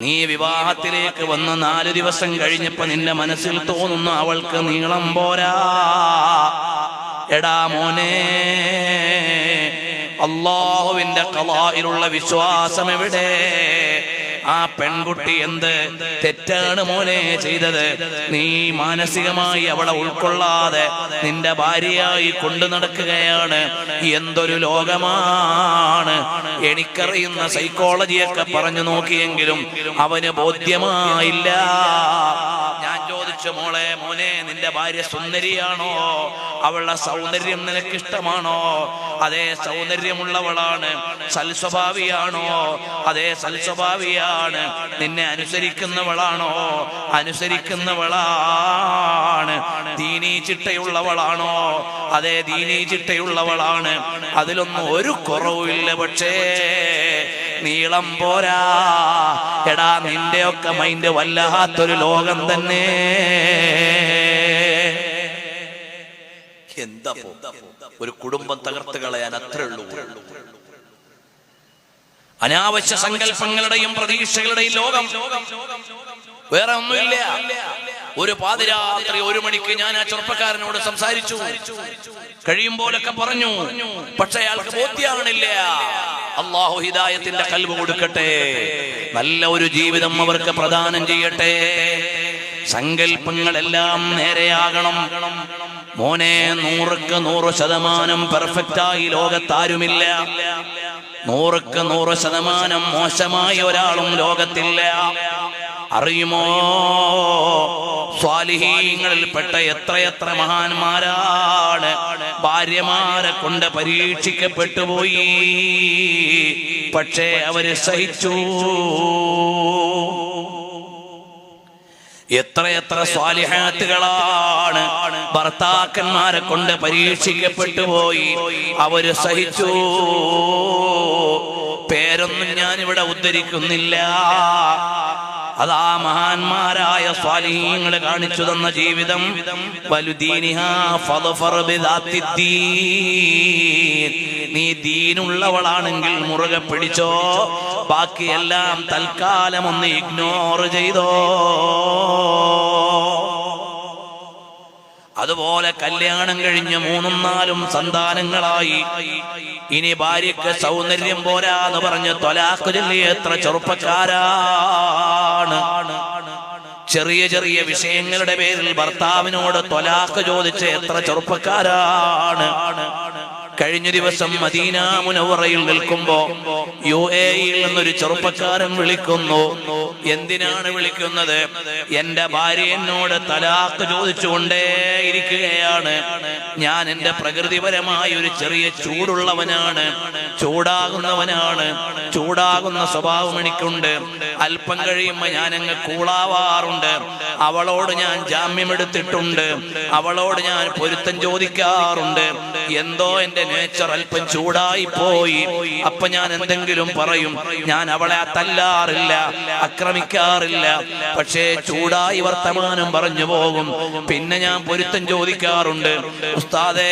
നീ വിവാഹത്തിലേക്ക് വന്ന നാല് ദിവസം കഴിഞ്ഞപ്പോ നിന്റെ മനസ്സിൽ തോന്നുന്നു അവൾക്ക് നീളം പോരാ. എടാ മോനെ അള്ളാഹുവിന്റെ കലായിലുള്ള വിശ്വാസം എവിടെ ആ പെൺകുട്ടി എന്ത് തെറ്റാണ് മോനെ ചെയ്തത്? നീ മാനസികമായി അവളെ ഉൾക്കൊള്ളാതെ നിന്റെ ഭാര്യയായി കൊണ്ടു നടക്കുകയാണ്. എന്തൊരു ലോകമാണ്. എനിക്കറിയുന്ന സൈക്കോളജിയൊക്കെ പറഞ്ഞു നോക്കിയെങ്കിലും അവന് ബോധ്യമായില്ല. ചോദിച്ചു മോളെ മോനെ നിന്റെ ഭാര്യ സുന്ദരിയാണോ? അവളുടെ സൗന്ദര്യം നിനക്ക് ഇഷ്ടമാണോ അതേ സൗന്ദര്യമുള്ളവളാണ് സൽസ്വഭാവിയാണോ? അതേ സൽസ്വഭാവിയാണ് നിന്നെ അനുസരിക്കുന്നവളാണോ? അനുസരിക്കുന്നവളാണ്. ദീനീ ചിട്ടയുള്ളവളാണോ? അതേ ദീനീ ചിട്ടയുള്ളവളാണ്. അതിലൊന്നും ഒരു കുറവുമില്ല പക്ഷേ നീളം പോരാ. എടാ നിന്റെയൊക്കെ മൈൻഡ് വല്ലാത്തൊരു ലോകം തന്നെ. എന്താ ഒരു കുടുംബം തകർത്ത് കളയാൻ അത്രേ ഉള്ളൂ. അനാവശ്യ സങ്കല്പങ്ങളുടെയും പ്രതീക്ഷകളുടെയും ലോകം. വേറെ ഒന്നുമില്ല. ഒരു പാതിരാത്രി ഒരു മണിക്ക് ഞാൻ ആ ചെറുപ്പക്കാരനോട് സംസാരിച്ചു. കഴിയുമ്പോലൊക്കെ പറഞ്ഞു പക്ഷെ അയാൾക്ക് ബോധ്യാണില്ല അള്ളാഹു ഹിദായത്തിന്റെ കൽവ് കൊടുക്കട്ടെ. നല്ല ഒരു ജീവിതം അവർക്ക് പ്രദാനം ചെയ്യട്ടെ. സങ്കല്പങ്ങളെല്ലാം നേരെയാകണം. മോനെ നൂറുക്ക് നൂറ് ശതമാനം പെർഫെക്റ്റായി ലോകത്താരുമില്ല. നൂറുക്ക് നൂറ് ശതമാനം മോശമായ ഒരാളും ലോകത്തില്ല. അറിയുമോ? സ്വാലിഹീങ്ങളിൽപ്പെട്ട എത്രയെത്ര മഹാന്മാരാണ്? ഭാര്യമാരെ കൊണ്ട് പരീക്ഷിക്കപ്പെട്ടു പോയി. പക്ഷേ അവർ സഹിച്ചു. എത്രയെത്ര സ്വാലിഹാത്തുകളാണ്? ഭർത്താക്കന്മാരെ കൊണ്ട് പരീക്ഷിക്കപ്പെട്ടു പോയി. അവർ സഹിച്ചു. പേരൊന്നും ഞാനിവിടെ ഉദ്ധരിക്കുന്നില്ല. അതാ മഹാന്മാരായ സ്വാലിഹീങ്ങൾ കാണിച്ചു തന്ന ജീവിതം. നീ ദീനുള്ളവളാണെങ്കിൽ മുറുകെ പിടിച്ചോ. ബാക്കിയെല്ലാം തൽക്കാലം ഒന്ന് ഇഗ്നോർ ചെയ്തോ. അതുപോലെ കല്യാണം കഴിഞ്ഞ് മൂന്നും നാലും സന്താനങ്ങളായി. ഇനി ഭാര്യക്ക് സൗന്ദര്യം പോരാന്ന് പറഞ്ഞ് തൊലാക്ക് ചൊല്ലിയ എത്ര ചെറുപ്പക്കാരാണ്. ചെറിയ ചെറിയ വിഷയങ്ങളുടെ പേരിൽ ഭർത്താവിനോട് തൊലാക്ക് ചോദിച്ച് എത്ര ചെറുപ്പക്കാരാണ്. കഴിഞ്ഞ ദിവസം മദീന മുനവറയിൽ നിൽക്കുമ്പോ യു എയിൽ നിന്നൊരു ചെറുപ്പക്കാരൻ വിളിക്കുന്നു. എന്തിനാണ് വിളിക്കുന്നത്? എന്റെ ഭാര്യ എന്നോട് തലാക്ക് ചോദിച്ചുകൊണ്ടേ ഇരിക്കുകയാണ് ഞാൻ എന്റെ പ്രകൃതിപരമായ ഒരു ചെറിയ ചൂടുള്ളവനാണ്. ചൂടാകുന്നവനാണ്. ചൂടാകുന്ന സ്വഭാവം എനിക്കുണ്ട്. അല്പം കഴിയുമ്പോ ഞാൻ അങ്ങ് കൂളാവാറുണ്ട്. അവളോട് ഞാൻ ജാമ്യമെടുത്തിട്ടുണ്ട്. അവളോട് ഞാൻ പൊരുത്തം ചോദിക്കാറുണ്ട്. എന്തോ എന്റെ നേച്ചർ അല്പം ചൂടായി പോയി. അപ്പൊ ഞാൻ എന്തെങ്കിലും പറയും ഞാൻ അവളെ തല്ലാറില്ല ആക്രമിക്കാറില്ല പക്ഷേ ചൂടായി വർത്തമാനം പറഞ്ഞു പോകും. പിന്നെ ഞാൻ പൊരുത്തം ചോദിക്കാറുണ്ട് ഉസ്താദേ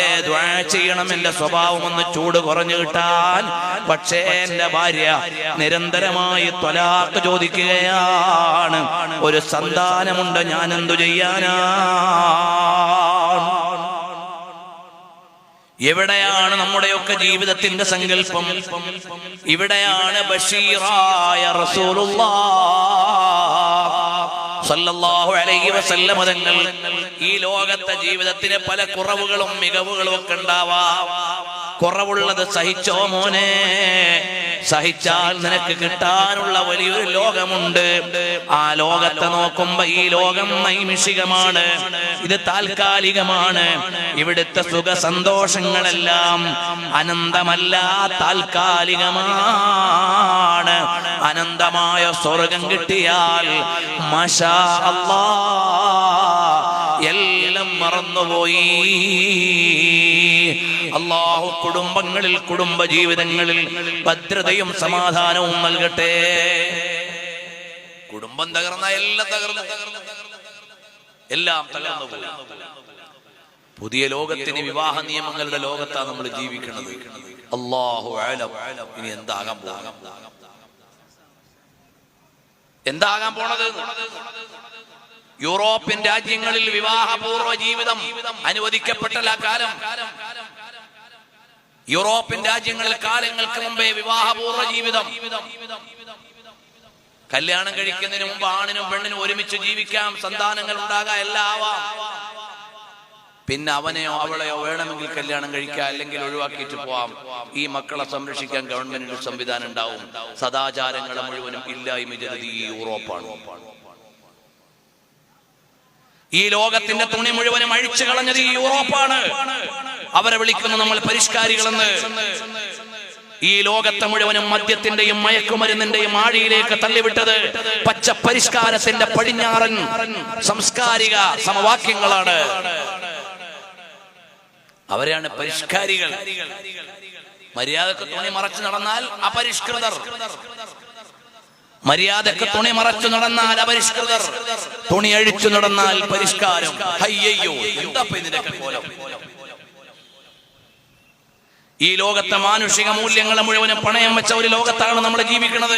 ചെയ്യണം. എന്റെ സ്വഭാവം ഒന്ന് ചൂട് കുറഞ്ഞു കിട്ടാൻ. പക്ഷേ എന്റെ ഭാര്യ നിരന്തരമായി ത്വലാക്ക് ചോദിക്കുകയാണ് ഒരു സന്താനമുണ്ട് ഞാൻ എന്തു ചെയ്യാനാ? എവിടെയാണ് നമ്മുടെയൊക്കെ ജീവിതത്തിന്റെ സങ്കല്പം? ഇവിടെയാണ് ബഷീറായ സല്ലല്ലാഹു അലൈഹി വസല്ലമ തങ്ങൾ ഈ ലോകത്തെ ജീവിതത്തിന് പല കുറവുകളും മികവുകളും ഒക്കെ ഉണ്ടാവാം. കുറവുള്ളത് സഹിച്ചോ മോനെ? സഹിച്ചാൽ നിനക്ക് കിട്ടാനുള്ള വലിയൊരു ലോകമുണ്ട്. ആ ലോകത്തെ നോക്കുമ്പോ ഈ ലോകം നൈമിഷികമാണ് ഇത് താൽക്കാലികമാണ്. ഇവിടുത്തെ സുഖ സന്തോഷങ്ങളെല്ലാം അനന്തമല്ല താൽക്കാലികമാണ്. അനന്തമായ സ്വർഗം കിട്ടിയാൽ മഷാ അല്ലാ എല്ലാം മറന്നുപോയി. അള്ളാഹു കുടുംബങ്ങളിൽ കുടുംബ ജീവിതങ്ങളിൽ ഭദ്രതയും സമാധാനവും നൽകട്ടെ. കുടുംബം തകർന്ന എല്ലാം തകർന്നു. എല്ലാം തകർന്നു പോയി. പുതിയ ലോകത്തിന് വിവാഹ നിയമങ്ങളുടെ ലോകത്താണ് നമ്മൾ ജീവിക്കുന്നത്. അള്ളാഹു ഇനി എന്താകാൻ പോകാം എന്താകാൻ പോണത്? യൂറോപ്യൻ രാജ്യങ്ങളിൽ വിവാഹപൂർവ ജീവിതം അനുവദിക്കപ്പെട്ടല്ല കാലം. യൂറോപ്യൻ രാജ്യങ്ങളിൽ കാലങ്ങൾക്ക് മുമ്പേ വിവാഹപൂർവ ജീവിതം. കല്യാണം കഴിക്കുന്നതിന് മുമ്പ് ആണിനും പെണ്ണിനും ഒരുമിച്ച് ജീവിക്കാം സന്താനങ്ങൾ ഉണ്ടാകാം എല്ലാം പിന്നെ അവനെയോ അവളെയോ വേണമെങ്കിൽ കല്യാണം കഴിക്കാം അല്ലെങ്കിൽ ഒഴിവാക്കിയിട്ട് പോവാം. ഈ മക്കളെ സംരക്ഷിക്കാൻ ഗവൺമെന്റിന് സംവിധാനം ഉണ്ടാവും. സദാചാരങ്ങളെ മുഴുവനും ഇല്ലായ്മ ചെയ്തത് യൂറോപ്പാണ്. ഈ ലോകത്തിന്റെ തുണി മുഴുവനും അഴിച്ചു കളഞ്ഞത് ഈ യൂറോപ്പാണ്. അവരെ വിളിക്കുന്ന നമ്മൾ പരിഷ്കാരികളെന്ന്. ഈ ലോകത്തെ മുഴുവനും മദ്യത്തിന്റെയും മയക്കുമരുന്നിന്റെയും ആഴിയിലേക്ക് തള്ളിവിട്ടത് പച്ച പരിഷ്കാരത്തിന്റെ പടിഞ്ഞാറൻ സംസ്കാരിക സമവാക്യങ്ങളാണ്. അവരെയാണ് പരിഷ്കാരികൾ. മര്യാദയ്ക്ക് തുണി മറച്ചു നടന്നാൽ അപരിഷ്കൃതർ. മര്യാദയ്ക്ക് തുണി മറച്ചു നടന്നാൽ അപരിഷ്കൃതർ തുണി അഴിച്ചു നടന്നാൽ പരിഷ്കാരം. അയ്യോ എന്താ കോലം ഈ ലോകത്തെ മാനുഷിക മൂല്യങ്ങളെ മുഴുവനും പണയം വെച്ച ഒരു ലോകത്താണ് നമ്മൾ ജീവിക്കുന്നത്.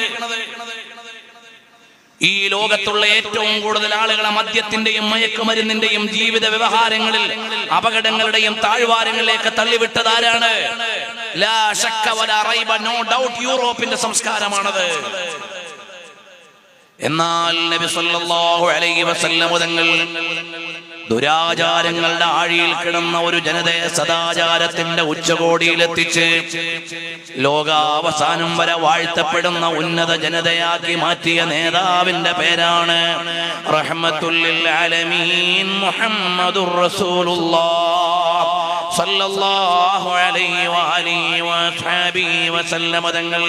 ഈ ലോകത്തുള്ള ഏറ്റവും കൂടുതൽ ആളുകളെ മദ്യത്തിന്റെയും മയക്കുമരുന്നിന്റെയും ജീവിത വ്യവഹാരങ്ങളിൽ അപകടങ്ങളുടെയും താഴ്വാരങ്ങളിലേക്ക് തള്ളിവിട്ടത് ആരാണ്? യൂറോപ്പിന്റെ സംസ്കാരമാണത്. എന്നാൽ നബി സല്ലല്ലാഹു അലൈഹി വസല്ലം തങ്ങൾ ദുരാചാരങ്ങളുടെ ആഴിയിൽ കിടന്ന ഒരു ജനതയെ സദാചാരത്തിന്റെ ഉച്ചകോടിയിലെത്തിച്ച് ലോകാവസാനം വരെ വാഴ്ത്തപ്പെടുന്ന ഉന്നത ജനതയാക്കി മാറ്റിയ നേതാവിന്റെ പേരാണ് റഹ്മത്തുല്ലിൽ ആലമീൻ സല്ലല്ലാഹു അലൈഹി വഅലിഹി വസല്ലമതങ്ങൾ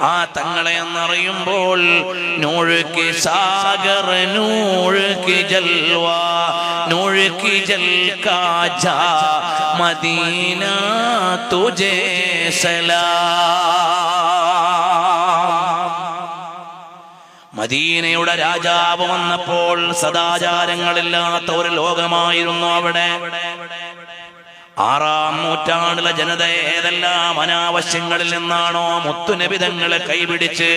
ആ തങ്ങളെ എന്നറിയുമ്പോൾ നൂഴുക്ക് സാഗർ നൂഴുക്ക് ജൽവ നൂഴുക്ക് ജൽ കാജ മദീന തുജേ സലാ. മദീനയുടെ രാജാവ് വന്നപ്പോൾ സദാചാരങ്ങളില്ലാത്ത ഒരു ലോകമായിരുന്നു അവിടെ. ആറാം നൂറ്റാണ്ടിലെ ജനത ഏതെല്ലാം അനാവശ്യങ്ങളിൽ നിന്നാണോ മുത്തുനബിതങ്ങളെ കൈപിടിച്ച്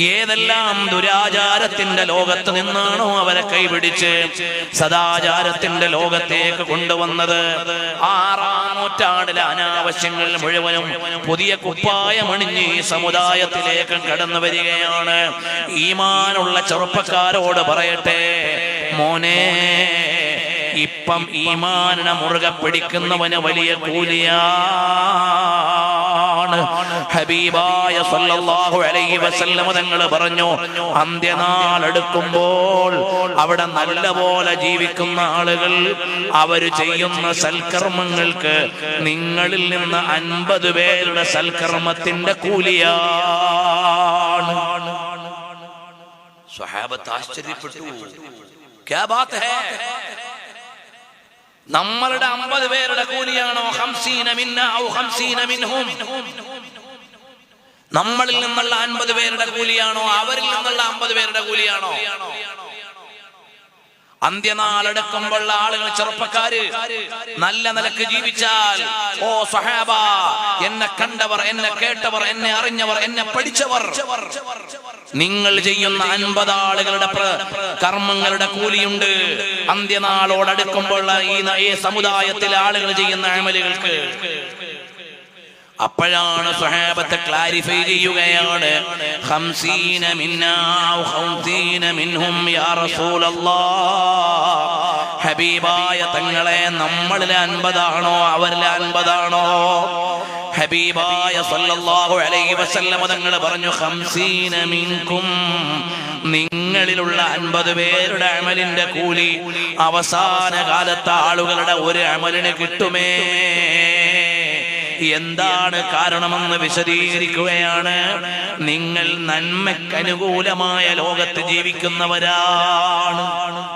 ഏതെല്ലാം ദുരാചാരത്തിന്റെ ലോകത്ത് നിന്നാണോ അവരെ കൈപിടിച്ച് സദാചാരത്തിന്റെ ലോകത്തേക്ക് കൊണ്ടുവന്നത്? ആറാം നൂറ്റാണ്ടിലെ അനാവശ്യങ്ങൾ മുഴുവനും പുതിയ കുപ്പായമണിഞ്ഞ് ഈ സമുദായത്തിലേക്ക് കടന്നു വരികയാണ്. ഈമാനുള്ള ചെറുപ്പക്കാരോട് പറയട്ടെ മോനെ ഇപ്പം ഈമാനിനെ മുറുകെ പിടിക്കുന്നവന് വലിയ കൂലിയാണ്. ഹബീബായ സല്ലല്ലാഹു അലൈഹി വസല്ലമ തങ്ങൾ പറഞ്ഞു അന്ത്യനാൾ എടുക്കുമ്പോൾ അവിടെ നല്ലപോലെ ജീവിക്കുന്ന ആളുകൾ അവർ ചെയ്യുന്ന സൽക്കർമ്മങ്ങൾക്ക് നിങ്ങളിൽ നിന്ന് അൻപത് പേരുടെ സൽക്കർമ്മത്തിന്റെ കൂലിയാണ്. സ്വഹാബത്ത് ആശ്ചര്യപ്പെട്ടു. ക്യാ ബാത്ത് ഹേ? നമ്മളുടെ അമ്പത് പേരുടെ കൂലിയാണോ? ഔ നമ്മളിൽ നിന്നുള്ള അൻപത് പേരുടെ കൂലിയാണോ? അവരിൽ നിന്നുള്ള അമ്പത് പേരുടെ കൂലിയാണോ? അന്ത്യനാളെടുക്കുമ്പോൾ ആളുകൾ ചെറുപ്പക്കാര് നല്ല നിലയ്ക്ക് ജീവിച്ചാൽ ഓ സഹാബ എന്നെ കണ്ടവർ എന്നെ കേട്ടവർ എന്നെ അറിഞ്ഞവർ എന്നെ പഠിച്ചവർ. നിങ്ങൾ ചെയ്യുന്ന അൻപത് ആളുകളുടെ കർമ്മങ്ങളുടെ കൂലിയുണ്ട്. അന്ത്യനാളോടടുക്കുമ്പോൾ ഈ സമുദായത്തിലെ ആളുകൾ ചെയ്യുന്ന അമലുകൾക്ക് അപ്പോഴാണ് സ്വഹാബത്ത് ക്ലാരിഫൈ ചെയ്യുകയാണ്. ഹംസീന മിന്നാ മിൻഹും യാ റസൂലല്ലാഹ്. ഹബീബായ തങ്ങളെ നമ്മളിൽ അൻപതാണോ അവരിലെ അൻപതാണോ? ഹബീബായ സല്ലല്ലാഹു അലൈഹി വസല്ലമ തങ്ങൾ പറഞ്ഞു ഹംസീന മിൻകും നിങ്ങളിലുള്ള അൻപത് പേരുടെ അമലിന്റെ കൂലി അവസാന കാലത്തെ ആളുകളുടെ ഒരു അമലിന് കിട്ടുമേ? എന്താണ് കാരണമെന്ന് വിശദീകരിക്കുകയാണ്. നിങ്ങൾ നന്മയ്ക്ക് അനുകൂലമായ ലോകത്ത് ജീവിക്കുന്നവരാണ്.